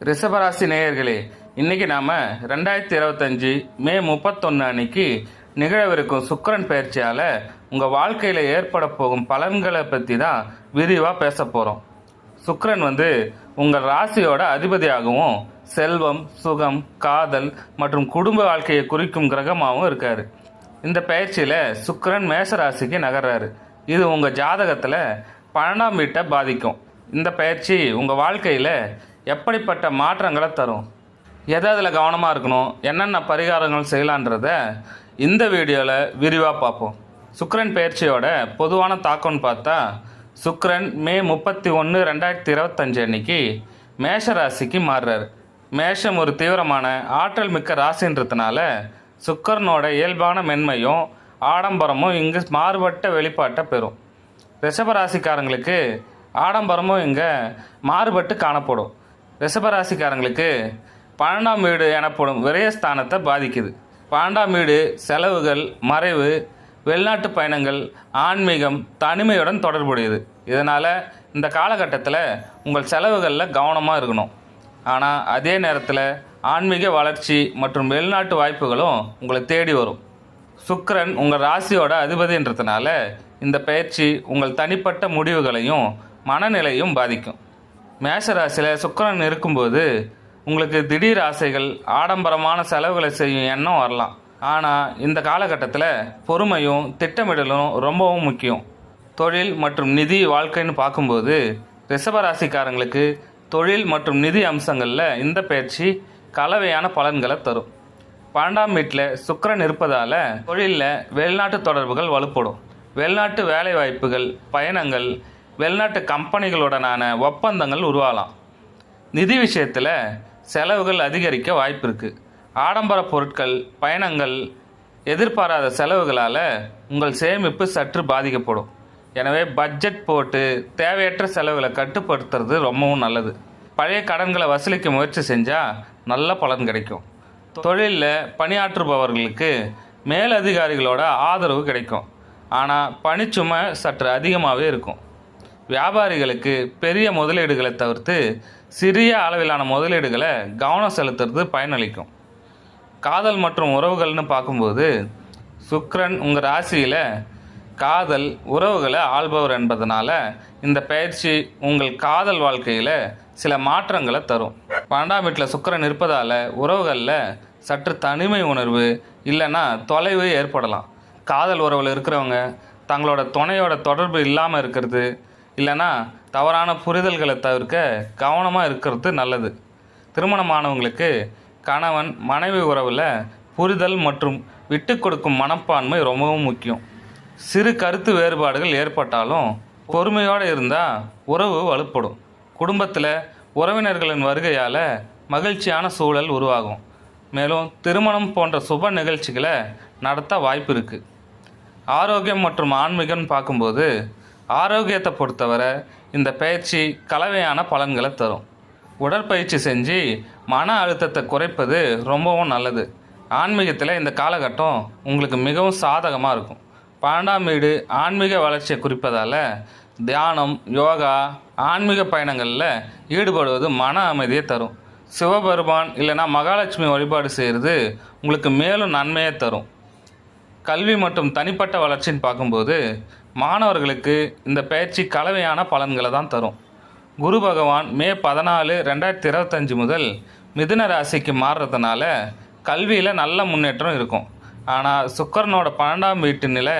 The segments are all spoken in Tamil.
ரிஷபராசி நேயர்களே இன்னைக்கு நாம ரெண்டாயிரத்தி இருபத்தஞ்சு மே முப்பத்தொன்று அன்னைக்கு நிகழவிருக்கும் சுக்கரன் பயிற்சியால உங்க வாழ்க்கையில ஏற்பட போகும் பலன்களை பத்தி தான் விரிவா பேச போறோம். சுக்கரன் வந்து உங்கள் ராசியோட அதிபதியாகவும் செல்வம் சுகம் காதல் மற்றும் குடும்ப வாழ்க்கையை குறிக்கும் கிரகமாகவும் இருக்காரு. இந்த பயிற்சியில சுக்கரன் மேஷ ராசிக்கு நகர்றாரு. இது உங்க ஜாதகத்துல பன்னெண்டாம் வீட்டை பாதிக்கும். இந்த பயிற்சி உங்க வாழ்க்கையில எப்படிப்பட்ட மாற்றங்களை தரும்? எதை அதில் கவனமாக இருக்கணும்? என்னென்ன பரிகாரங்கள் செய்யலான்றத இந்த வீடியோவில் விரிவாக பார்ப்போம். சுக்ரன் பயிற்சியோட பொதுவான தாக்கம்னு பார்த்தா சுக்ரன் மே முப்பத்தி ஒன்று ரெண்டாயிரத்தி இருபத்தஞ்சு அன்னைக்கு மேஷ ராசிக்கு மாறுறார். மேஷம் ஒரு தீவிரமான ஆற்றல் மிக்க ராசின்றதுனால சுக்கிரனோட இயல்பான மென்மையும் ஆடம்பரமும் இங்கு மாறுபட்ட வெளிப்பாட்டை பெறும். ரிஷபராசிக்காரங்களுக்கு ஆடம்பரமும் இங்கே மாறுபட்டு காணப்படும். ரிஷபராசிக்காரங்களுக்கு பன்னெண்டாம் வீடு எனப்படும் விரயஸ்தானத்தை பாதிக்குது. பன்னெண்டாம் வீடு செலவுகள் மறைவு வெளிநாட்டு பயணங்கள் ஆன்மீகம் தனிமையுடன் தொடர்புடையது. இதனால் இந்த காலகட்டத்தில் உங்கள் செலவுகளில் கவனமாக இருக்கணும். ஆனால் அதே நேரத்தில் ஆன்மீக வளர்ச்சி மற்றும் வெளிநாட்டு வாய்ப்புகளும் உங்களை தேடி வரும். சுக்கரன் உங்கள் ராசியோட அதிபதின்றதுனால இந்த பயிற்சி உங்கள் தனிப்பட்ட முடிவுகளையும் மனநிலையும் பாதிக்கும். மேஷராசியில் சுக்கரன் இருக்கும்போது உங்களுக்கு திடீர் ஆசைகள் ஆடம்பரமான செலவுகளை செய்யும் எண்ணம் வரலாம். ஆனால் இந்த காலகட்டத்தில் பொறுமையும் திட்டமிடலும் ரொம்பவும் முக்கியம். தொழில் மற்றும் நிதி வாழ்க்கைன்னு பார்க்கும்போது ரிஷபராசிக்காரங்களுக்கு தொழில் மற்றும் நிதி அம்சங்களில் இந்த பயிற்சி கலவையான பலன்களை தரும். பன்னெண்டாம் வீட்டில் சுக்கரன் இருப்பதால் தொழிலில் வெளிநாட்டு தொடர்புகள் வலுப்படும். வெளிநாட்டு வேலை வாய்ப்புகள் பயணங்கள் வெளிநாட்டு கம்பெனிகளுடனான ஒப்பந்தங்கள் உருவாகலாம். நிதி விஷயத்தில் செலவுகள் அதிகரிக்க வாய்ப்பு இருக்குது ஆடம்பர பொருட்கள் பயணங்கள் எதிர்பாராத செலவுகளால் உங்கள் சேமிப்பு சற்று பாதிக்கப்படும். எனவே பட்ஜெட் போட்டு தேவையற்ற செலவுகளை கட்டுப்படுத்துறது ரொம்பவும் நல்லது. பழைய கடன்களை வசூலிக்க முயற்சி செஞ்சால் நல்ல பலன் கிடைக்கும். தொழிலில் பணியாற்றுபவர்களுக்கு மேலதிகாரிகளோட ஆதரவு கிடைக்கும். ஆனால் பணிச்சுமை சற்று அதிகமாகவே இருக்கும். வியாபாரிகளுக்கு பெரிய முதலீடுகளை தவிர்த்து சிறிய அளவிலான முதலீடுகளை கவனம் செலுத்துறது பயனளிக்கும். காதல் மற்றும் உறவுகள்னு பார்க்கும்போது சுக்ரன் உங்கள் ராசியில் காதல் உறவுகளை ஆள்பவர் என்பதனால இந்த பயிற்சி உங்கள் காதல் வாழ்க்கையில் சில மாற்றங்களை தரும். பன்னெண்டாம் வீட்டில் சுக்கரன் இருப்பதால் உறவுகளில் சற்று தனிமை உணர்வு இல்லைன்னா தொலைவு ஏற்படலாம். காதல் உறவில் இருக்கிறவங்க தங்களோட துணையோட தொடர்பு இல்லாமல் இருக்கிறது இல்லைன்னா தவறான புரிதல்களை தவிர்க்க கவனமாக இருக்கிறது நல்லது. திருமணமானவங்களுக்கு கணவன் மனைவி உறவில் புரிதல் மற்றும் விட்டு கொடுக்கும் மனப்பான்மை ரொம்பவும் முக்கியம். சிறு கருத்து வேறுபாடுகள் ஏற்பட்டாலும் பொறுமையோடு இருந்தால் உறவு வலுப்படும். குடும்பத்தில் உறவினர்களின் வருகையால் மகிழ்ச்சியான சூழல் உருவாகும். மேலும் திருமணம் போன்ற சுப நிகழ்ச்சிகளை நடத்த வாய்ப்பு இருக்குது ஆரோக்கியம் மற்றும் ஆன்மீகம்னு பார்க்கும்போது ஆரோக்கியத்தை பொறுத்தவரை இந்த பயிற்சி கலவையான பலன்களை தரும். உடற்பயிற்சி செஞ்சு மன அழுத்தத்தை குறைப்பது ரொம்பவும் நல்லது. ஆன்மீகத்தில் இந்த காலகட்டம் உங்களுக்கு மிகவும் சாதகமாக இருக்கும். பன்னெண்டாம் வீடு ஆன்மீக வளர்ச்சியை குறிப்பதால் தியானம் யோகா ஆன்மீக பயணங்களில் ஈடுபடுவது மன அமைதியை தரும். சிவபெருமான் இல்லைன்னா மகாலட்சுமி வழிபாடு செய்கிறது உங்களுக்கு மேலும் நன்மையை தரும். கல்வி மற்றும் தனிப்பட்ட வளர்ச்சின்னு பார்க்கும்போது மாணவர்களுக்கு இந்த பயிற்சி கலவையான பலன்களை தான் தரும். குரு பகவான் மே பதினாலு ரெண்டாயிரத்தி இருபத்தஞ்சி முதல் மிதுன ராசிக்கு மாறுறதுனால கல்வியில் நல்ல முன்னேற்றம் இருக்கும். ஆனால் சுக்கரனோட பன்னெண்டாம் வீட்டு நிலை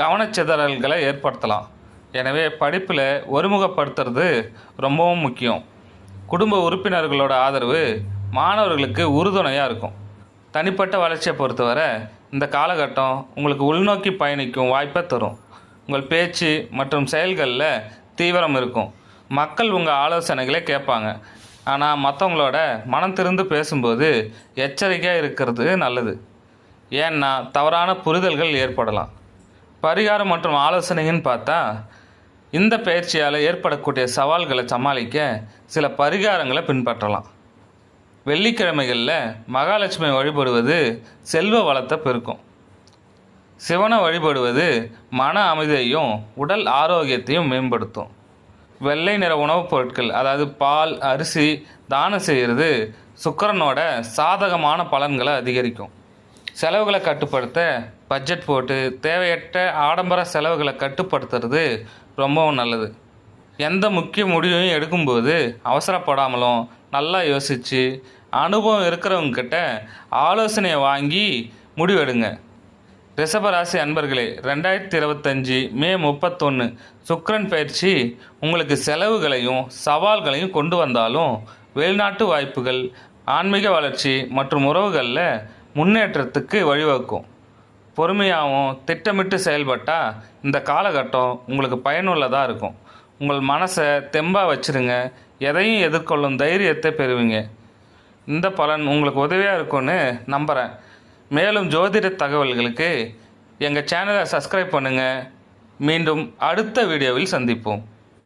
கவனச்சிதறல்களை ஏற்படுத்தலாம். எனவே படிப்பில் ஒருமுகப்படுத்துறது ரொம்பவும் முக்கியம். குடும்ப உறுப்பினர்களோட ஆதரவு மாணவர்களுக்கு உறுதுணையாக இருக்கும். தனிப்பட்ட வளர்ச்சியை பொறுத்தவரை இந்த காலகட்டம் உங்களுக்கு உள்நோக்கி பயணிக்கும் வாய்ப்பை தரும். உங்கள் பேச்சு மற்றும் செயல்களில் தீவிரம் இருக்கும். மக்கள் உங்கள் ஆலோசனைகளை கேட்பாங்க. ஆனால் மற்றவங்களோட மனம் திறந்து பேசும்போது எச்சரிக்கையாக இருக்கிறது நல்லது. ஏன்னா தவறான புரிதல்கள் ஏற்படலாம். பரிகாரம் மற்றும் ஆலோசனைன்னு பார்த்தா இந்த பயிற்சியால் ஏற்படக்கூடிய சவால்களை சமாளிக்க சில பரிகாரங்களை பின்பற்றலாம். வெள்ளிக்கிழமைகளில் மகாலட்சுமி வழிபடுவது செல்வ வளத்தை பெருக்கும். சிவனை வழிபடுவது மன அமைதியையும் உடல் ஆரோக்கியத்தையும் மேம்படுத்தும். வெள்ளை நிற உணவுப் பொருட்கள் அதாவது பால் அரிசி தானம் செய்கிறது சுக்கரனோட சாதகமான பலன்களை அதிகரிக்கும். செலவுகளை கட்டுப்படுத்த பட்ஜெட் போட்டு தேவையற்ற ஆடம்பர செலவுகளை கட்டுப்படுத்துறது ரொம்பவும் நல்லது. எந்த முக்கிய முடிவையும் எடுக்கும்போது அவசரப்படாமலும் நல்லா யோசித்து அனுபவம் இருக்கிறவங்கக்கிட்ட ஆலோசனையை வாங்கி முடிவெடுங்க. ரிஷபராசி அன்பர்களே ரெண்டாயிரத்தி இருபத்தஞ்சி மே முப்பத்தொன்று சுக்ரன் பயிற்சி உங்களுக்கு செலவுகளையும் சவால்களையும் கொண்டு வந்தாலும் வெளிநாட்டு வாய்ப்புகள் ஆன்மீக வளர்ச்சி மற்றும் உறவுகளில் முன்னேற்றத்துக்கு வழிவகுக்கும். பொறுமையாகவும் திட்டமிட்டு செயல்பட்டால் இந்த காலகட்டம் உங்களுக்கு பயனுள்ளதாக இருக்கும். உங்கள் மனசை தெம்பாக வச்சுருங்க. எதையும் எதிர்கொள்ளும் தைரியத்தை பெறுவீங்க. இந்த பலன் உங்களுக்கு உதவியாக இருக்கும்னு நம்புகிறேன் மேலும் ஜோதிட தகவல்களுக்கு எங்கள் சேனலை சப்ஸ்கிரைப் பண்ணுங்கள் மீண்டும் அடுத்த வீடியோவில் சந்திப்போம்.